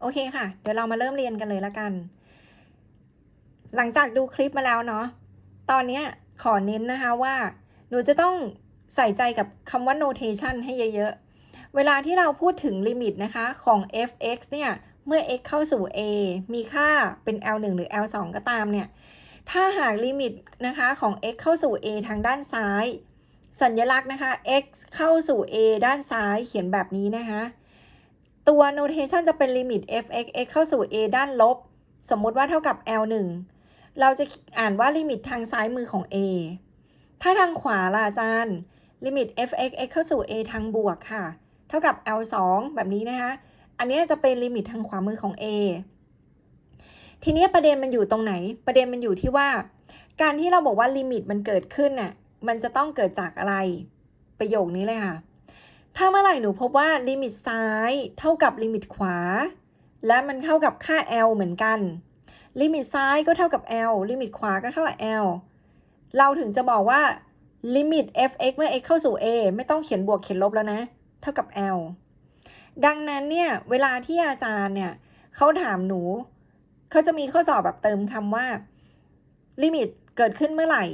โอเคค่ะ เดี๋ยวเรามาเริ่มเรียนกันเลยละกัน หลังจากดูคลิปมาแล้วเนาะ ตอนนี้ขอเน้นนะคะว่า หนูจะต้องใส่ใจกับคำว่า notation ให้เยอะๆ เวลาที่เราพูดถึงลิมิตนะคะของ f(x) เนี่ย เมื่อ x เข้าสู่ a มีค่าเป็น l1 หรือ l2 ก็ตามเนี่ย ถ้าหากลิมิตนะคะของ x เข้าสู่ a ทางด้านซ้าย สัญลักษณ์นะคะ x เข้าสู่ a ด้านซ้ายเขียนแบบนี้นะคะ ตัว notation จะเป็นลิมิต f(x) x เข้าสู่ a ด้านลบ สมมุติว่าเท่ากับ l1 เราจะอ่านว่าลิมิตทางซ้ายมือของ a ถ้าทางขวาล่ะอาจารย์ลิมิต f(x) x เข้าสู่ a ทางบวกค่ะ เท่ากับ l2 แบบนี้นะคะ อันนี้จะเป็นลิมิตทางขวามือของ a ทีนี้ประเด็นมันอยู่ตรงไหน ประเด็นมันอยู่ที่ว่า การที่เราบอกว่าลิมิตมันเกิดขึ้นน่ะ มันจะต้องเกิดจากอะไร ประโยคนี้เลยค่ะ ถ้าเมื่อไหร่หนูพบว่าลิมิตซ้ายเท่ากับลิมิตขวา และมันเท่ากับค่า l เหมือนกัน ลิมิตซ้ายก็เท่ากับ l ลิมิตขวาก็เท่ากับ l เราถึงจะบอกว่าลิมิต f(x) เมื่อ x เข้าสู่ a ไม่ต้องเขียนบวกเขียนลบแล้วนะ เท่ากับ l ดังนั้นเนี่ย เวลาที่อาจารย์เนี่ยเขาถามหนู เขาจะมีข้อสอบแบบเติมคำว่า ลิมิตเกิดขึ้นเมื่อไหร่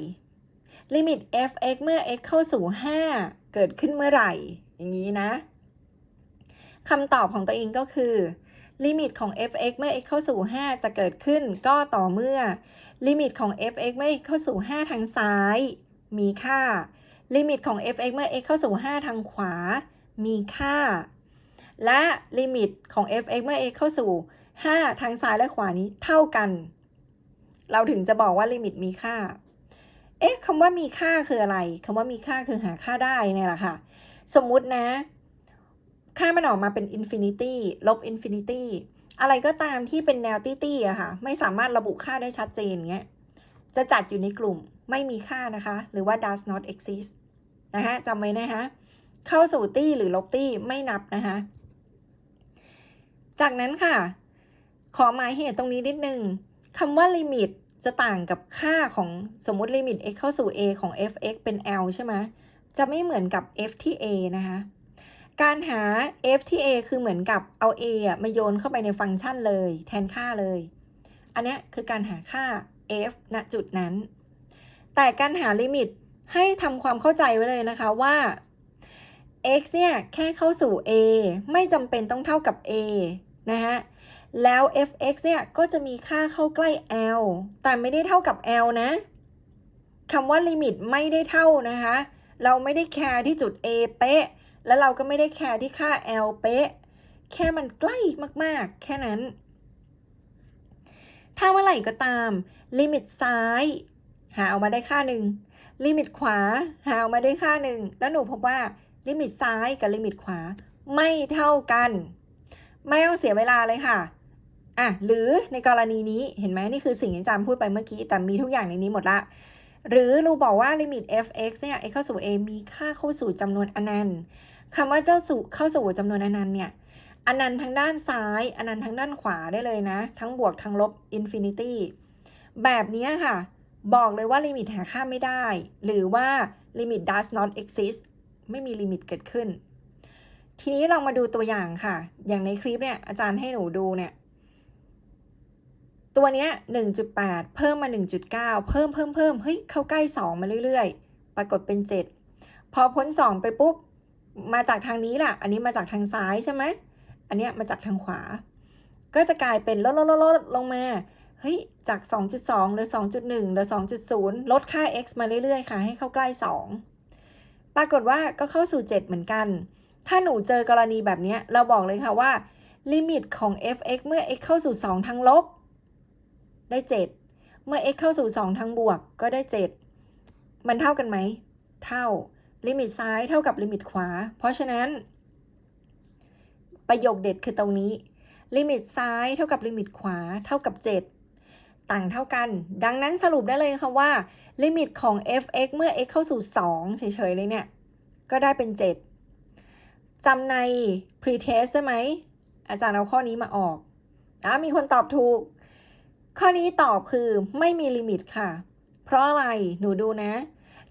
ลิมิต f(x) เมื่อ x เข้าสู่ 5 เกิดขึ้นเมื่อไหร่ อย่างนี้นะคำตอบของตัวเองก็คือ ลิมิตของ f(x) เมื่อ x เข้าสู่ 5 จะเกิดขึ้นก็ต่อเมื่อ ลิมิตของ f(x) เมื่อ x เข้าสู่ 5 ทางซ้าย มีค่า ลิมิตของ f(x) เมื่อ x เข้าสู่ 5 ทางขวา มีค่า และลิมิตของ f(x) เมื่อ x เข้าสู่ 5 ทางซ้ายและขวานี้เท่ากัน เราถึงจะบอกว่าลิมิตมีค่า เอ๊ะคำว่ามีค่าคืออะไรคำว่ามีค่าคือหาค่าได้นี่แหละค่ะ สมมุตินะ ค่ามันออกมาเป็นอินฟินิตี้ลบอินฟินิตี้อะไรก็ตามที่เป็นแนวตี้ๆอะค่ะ ไม่สามารถระบุค่าได้ชัดเจนเงี้ย จะจัดอยู่ในกลุ่มไม่มีค่านะคะ หรือว่า does not exist นะคะจำไว้นะคะเข้าสู่ตี้หรือลบตี้ไม่นับนะคะ จากนั้นค่ะ ขอหมายเหตุตรงนี้นิดนึงคำว่าลิมิตจะต่างกับค่าของสมมติลิมิต x เข้าสู่ a ของ f(x) เป็น l ใช่ไหม จะไม่เหมือนกับ f ที่ a นะคะ การหา f ที่ a คือเหมือนกับเอา a อะมาโยนเข้าไปในฟังก์ชันเลย แทนค่าเลย อันเนี้ยคือการหาค่า f ณจุดนั้น แต่การหาลิมิตให้ทำความเข้าใจไว้เลยนะคะว่า x เนี่ยแค่เข้าสู่ a ไม่จำเป็นต้องเท่ากับ a นะฮะแล้ว f(x) เนี่ยก็จะมีค่าเข้าใกล้ l แต่ไม่ได้เท่ากับ l นะคำว่าลิมิตไม่ได้เท่านะคะ เราไม่ได้แคร์ที่จุด a เป๊ะ แล้วเราก็ไม่ได้แคร์ที่ค่า l เป๊ะ แค่มันใกล้มากๆ แค่นั้น ถ้าเมื่อไหร่ก็ตาม ลิมิตซ้าย หาออกมาได้ค่าหนึ่ง ลิมิตขวา หาออกมาได้ค่าหนึ่ง แล้วหนูพบว่าลิมิตซ้ายกับลิมิตขวาไม่เท่ากัน ไม่ต้องเสียเวลาเลยค่ะอะหรือในกรณีนี้เห็นไหมนี่คือสิ่งที่จารย์พูดไปเมื่อกี้ แต่มีทุกอย่างในนี้หมดละ หรือเราบอกว่าลิมิต f(x) เนี่ย x เข้าสู่ a มีค่าเข้าสู่จำนวนอนันต์คำว่าเจ้าสู่เข้าสู่จำนวนอนันต์เนี่ยอนันต์ทางด้านซ้ายอนันต์ทางด้านขวาได้เลยนะ ทั้งบวกทั้งลบอินฟินิตี้แบบนี้ค่ะ บอกเลยว่าลิมิตหาค่าไม่ได้ หรือว่าลิมิต does not exist ไม่มีลิมิตเกิดขึ้น ทีนี้เรามาดูตัวอย่างค่ะ อย่างในคลิปเนี่ยอาจารย์ให้หนูดูเนี่ย ตัวเนี้ย1.8 เพิ่มมา 1.9 เพิ่มเพิ่มเพิ่มเฮ้ยเข้าใกล้ 2 มาเรื่อยๆ ปรากฏเป็น 7 พอพ้น 2 ไปปุ๊บ มาจากทางนี้แหละอันนี้มาจากทางซ้ายใช่ไหม อันเนี้ยมาจากทางขวา ก็จะกลายเป็นลดลดลดลดลงมาเฮ้ยจาก 2.2เหลือ 2.1หลือ 2.0 ลดค่า x มาเรื่อยๆ ค่ะ ให้เข้าใกล้ 2 ปรากฏว่าก็เข้าสู่ 7 เหมือนกัน ถ้าหนูเจอกรณีแบบนี้เราบอกเลยค่ะว่า ลิมิตของ f(x) เมื่อ x เข้าสู่ 2 ทางลบ ได้ 7 เมื่อ x เข้าสู่ 2 ทางบวกก็ได้ 7 มันเท่ากันไหม เท่า ลิมิตซ้ายเท่ากับลิมิตขวา เพราะฉะนั้น ประโยคเด็ดคือตรงนี้ ลิมิตซ้ายเท่ากับลิมิตขวาเท่ากับ 7 ต่างเท่ากัน ดังนั้นสรุปได้เลยค่ะว่า ลิมิตของ f(x) เมื่อ x เข้าสู่ 2 เฉยๆเลยเนี่ย ก็ได้เป็น 7จำใน pretest ใช่ไหม อาจารย์เอาข้อนี้มาออกอะมีคนตอบถูก ข้อนี้ตอบคือไม่มีลิมิตค่ะ เพราะอะไรหนูดูนะ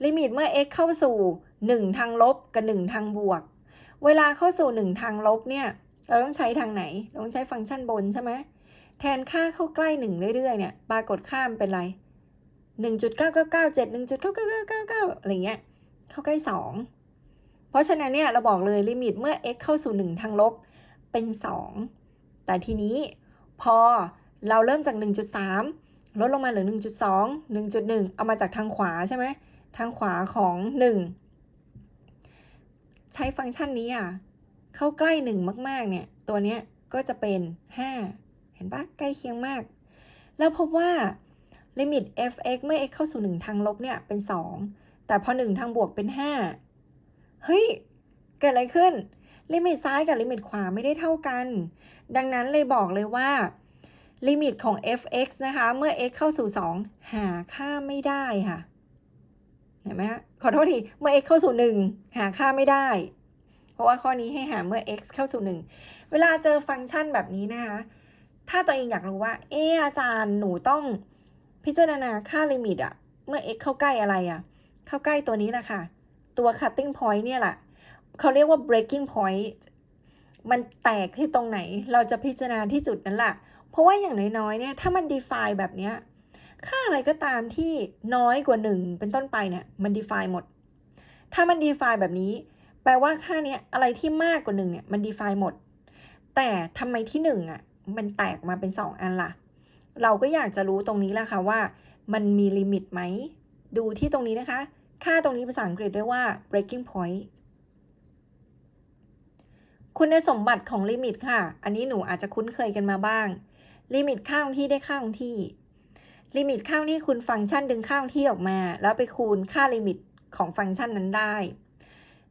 ลิมิตเมื่อ x เข้าสู่ 1 ทางลบกับ 1 ทางบวก เวลาเข้าสู่ 1 ทางลบเนี่ย เราต้องใช้ทางไหนเราต้องใช้ฟังก์ชันบนใช่ไหมแทนค่าเข้าใกล้หนึ่งเรื่อยๆเนี่ยปรากฏค่ามันเป็นไรหนึ่งจุดเก้าเก้าเก้าเจ็ดหนึ่งจุดเก้าเก้าเก้าเก้าเก้าอะไรเงี้ยเข้าใกล้สองเพราะฉะนั้นเนี่ยเราบอกเลยลิมิตเมื่อ x เข้าสู่ 1 ทางลบเป็น 2 แต่ทีนี้พอ เราเริ่มจาก 1.3 ลดลงมาเหลือ 1.2 1.1 เอามาจากทางขวาใช่ไหม ทางขวาของ 1 ใช้ฟังก์ชันนี้อะ เข้าใกล้ 1 มาก ๆ เนี่ย ตัวเนี้ยก็จะเป็น 5 เห็นปะใกล้เคียงมาก แล้วพบว่าลิมิต f(x) เมื่อ x เข้าสู่ 1 ทางลบเนี่ยเป็น 2 แต่พอ 1 ทางบวกเป็น 5 เฮ้ย เกิดอะไรขึ้น ลิมิตซ้ายกับลิมิตขวาไม่ได้เท่ากัน ดังนั้นเลยบอกเลยว่า ลิมิตของ f(x) นะคะ เมื่อ x เข้าสู่ 2 หาค่าไม่ได้ค่ะ เห็นไหมฮะ ขอโทษที เมื่อ x เข้าสู่ 1 หาค่าไม่ได้ เพราะว่าข้อนี้ให้หาเมื่อ x เข้าสู่ 1 เวลาเจอฟังก์ชันแบบนี้นะคะ ถ้าตัวเองอยากรู้ว่า เอออาจารย์หนูต้องพิจารณาค่าลิมิตอะเมื่อ x เข้าใกล้อะไรอะเข้าใกล้ตัวนี้แหละค่ะ ตัว cutting point เนี่ยแหละเขาเรียกว่า breaking point มันแตกที่ตรงไหน เราจะพิจารณาที่จุดนั้นแหละ เพราะว่าอย่างน้อยๆเนี่ยถ้ามัน define แบบเนี้ยค่าอะไรก็ตามที่น้อยกว่า 1 เป็นต้นไปเนี่ยมัน define หมด ถ้ามัน define แบบนี้ แปลว่าค่าเนี้ยอะไรที่มากกว่า1เนี่ยมัน define หมด แต่ทำไมที่1อะมันแตกมาเป็น 2 อันล่ะ เราก็อยากจะรู้ตรงนี้แหละค่ะว่า มันมีลิมิตไหม ดูที่ตรงนี้นะคะ ค่าตรงนี้ภาษาอังกฤษเรียกว่า breaking point คุณสมบัติของลิมิตค่ะ อันนี้หนูอาจจะคุ้นเคยกันมาบ้าง ลิมิตค่าคงที่ได้ค่าคงที่ ลิมิตค่าคงที่คุณฟังก์ชันดึงค่าคงที่ออกมา แล้วไปคูณค่าลิมิตของฟังก์ชันนั้นได้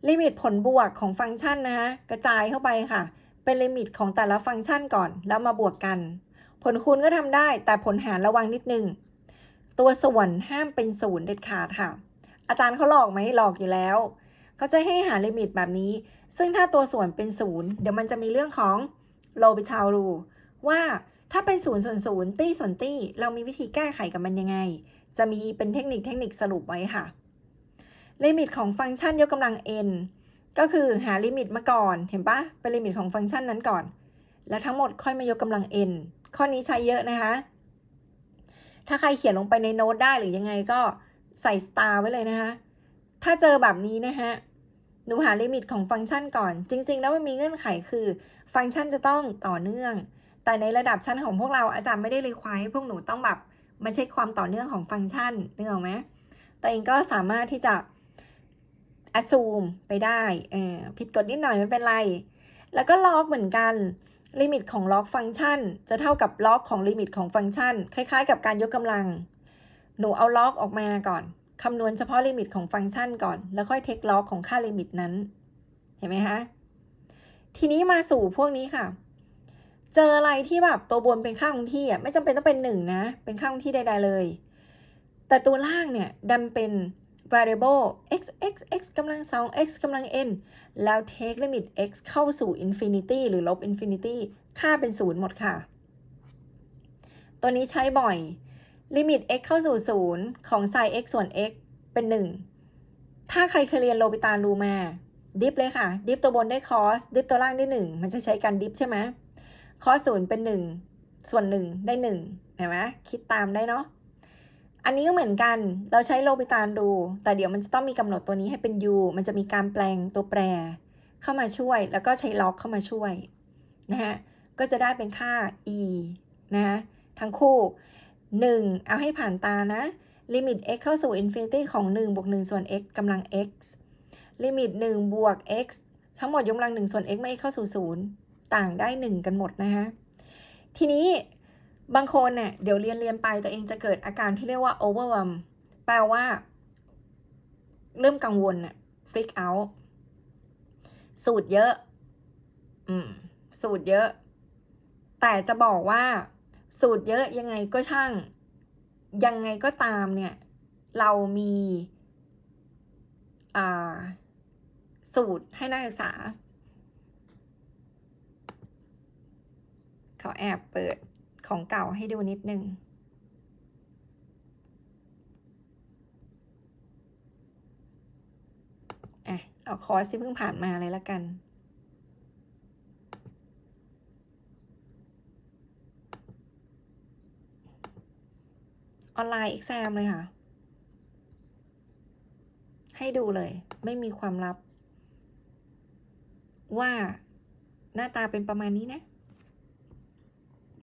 ลิมิตผลบวกของฟังก์ชันนะคะกระจายเข้าไปค่ะ เป็นลิมิตของแต่ละฟังก์ชันก่อน แล้วมาบวกกัน ผลคูณก็ทำได้ แต่ผลหารระวังนิดนึง ตัวส่วนห้ามเป็นศูนย์เด็ดขาดค่ะ อาจารย์เขาหลอกไหมหลอกอยู่แล้วเขาจะให้หาลิมิตแบบนี้ ซึ่งถ้าตัวส่วนเป็นศูนย์เดี๋ยวมันจะมีเรื่องของโลบิชาวรูว่า ถ้าเป็นศูนย์ส่วนศูนย์ตี้ส่วนตี้ เรามีวิธีแก้ไขกับมันยังไง จะมีเป็นเทคนิคเทคนิคสรุปไว้ค่ะ ลิมิตของฟังก์ชันยกกำลัง n ก็คือหาลิมิตมาก่อน เห็นปะเป็นลิมิตของฟังก์ชันนั้นก่อน แล้วทั้งหมดค่อยมายกกำลัง n ข้อนี้ใช้เยอะนะคะ ถ้าใครเขียนลงไปในโน้ตได้หรือยังไงก็ใส่สตาร์ไว้เลยนะคะ ถ้าเจอแบบนี้นะคะหนูหาลิมิตของฟังก์ชันก่อน จริง ๆ แล้วมันมีเงื่อนไขคือ ฟังก์ชันจะต้องต่อเนื่อง แต่ในระดับชั้นของพวกเราอาจารย์ไม่ได้รีควายให้พวกหนูต้องแบบมาเช็คความต่อเนื่องของฟังก์ชันนึกออกไหมแต่เองก็สามารถที่จะ assume ไปได้เออผิดกฎนิดหน่อยไม่เป็นไร แล้วก็ล็อกเหมือนกันลิมิตของล็อกฟังก์ชัน จะเท่ากับล็อกของลิมิตของฟังก์ชัน คล้ายๆ กับการยกกำลัง หนูเอาล็อกออกมาก่อนคำนวณเฉพาะลิมิตของฟังก์ชันก่อน แล้วค่อยเทคล็อกของค่าลิมิตนั้น เห็นไหมคะทีนี้มาสู่พวกนี้ค่ะ เจออะไรที่แบบตัวบนเป็นค่าคงที่อะไม่จำเป็นต้องเป็นหนึ่งนะ เป็นค่าคงที่ใดๆเลย แต่ตัวล่างเนี่ยดันเป็น variable x x x กำลังสอง x กำลัง n แล้ว take limit x เข้าสู่ infinity หรือลบ infinity ค่าเป็นศูนย์หมดค่ะ ตัวนี้ใช้บ่อยลิมิต x เข้าสู่ศูนย์ของ sin x ส่วน x เป็น 1 ถ้าใครเคยเรียนโลปิตาลูมา ดิฟเลยค่ะ ดิฟตัวบนได้ cos ดิฟตัวล่างได้ 1 มันจะใช้การดิฟใช่ไหม cos ศูนย์เป็น1ส่วน1ได้1เห็นไหมคิดตามได้เนาะอันนี้ก็เหมือนกันเราใช้โลปิตานดู แต่เดี๋ยวมันจะต้องมีกำหนดตัวนี้ให้เป็น u มันจะมีการแปลงตัวแปร เข้ามาช่วย แล้วก็ใช้ล็อกเข้ามาช่วยนะฮะก็จะได้เป็นค่า e นะฮะทั้งคู่ 1 เอาให้ผ่านตานะลิมิต x เข้าสู่ infinity ของ 1 บวก 1 ส่วน x กำลัง x ลิมิต 1 บวก x ทั้งหมดยกกำลัง 1 ส่วน x เมื่อ x เข้าสู่ 0 ต่างได้1กันหมดนะคะทีนี้บางคนเนี่ยเดี๋ยวเรียนเรียนไปตัวเองจะเกิดอาการที่เรียกว่า overwhelm แปลว่า เริ่มกังวลน่ะ freak out สูตรเยอะ อืม สูตรเยอะ แต่จะบอกว่า สูตรเยอะยังไงก็ช่าง ยังไงก็ตามเนี่ย เรามี อ่า สูตรให้นักศึกษา เขาแอบเปิดของเก่าให้ดูนิดนึงอะเอาคอร์สที่เพิ่งผ่านมาเลยละกันออนไลน์เอ็กซมเลยค่ะ ให้ดูเลย ไม่มีความลับ ว่าหน้าตาเป็นประมาณนี้นะ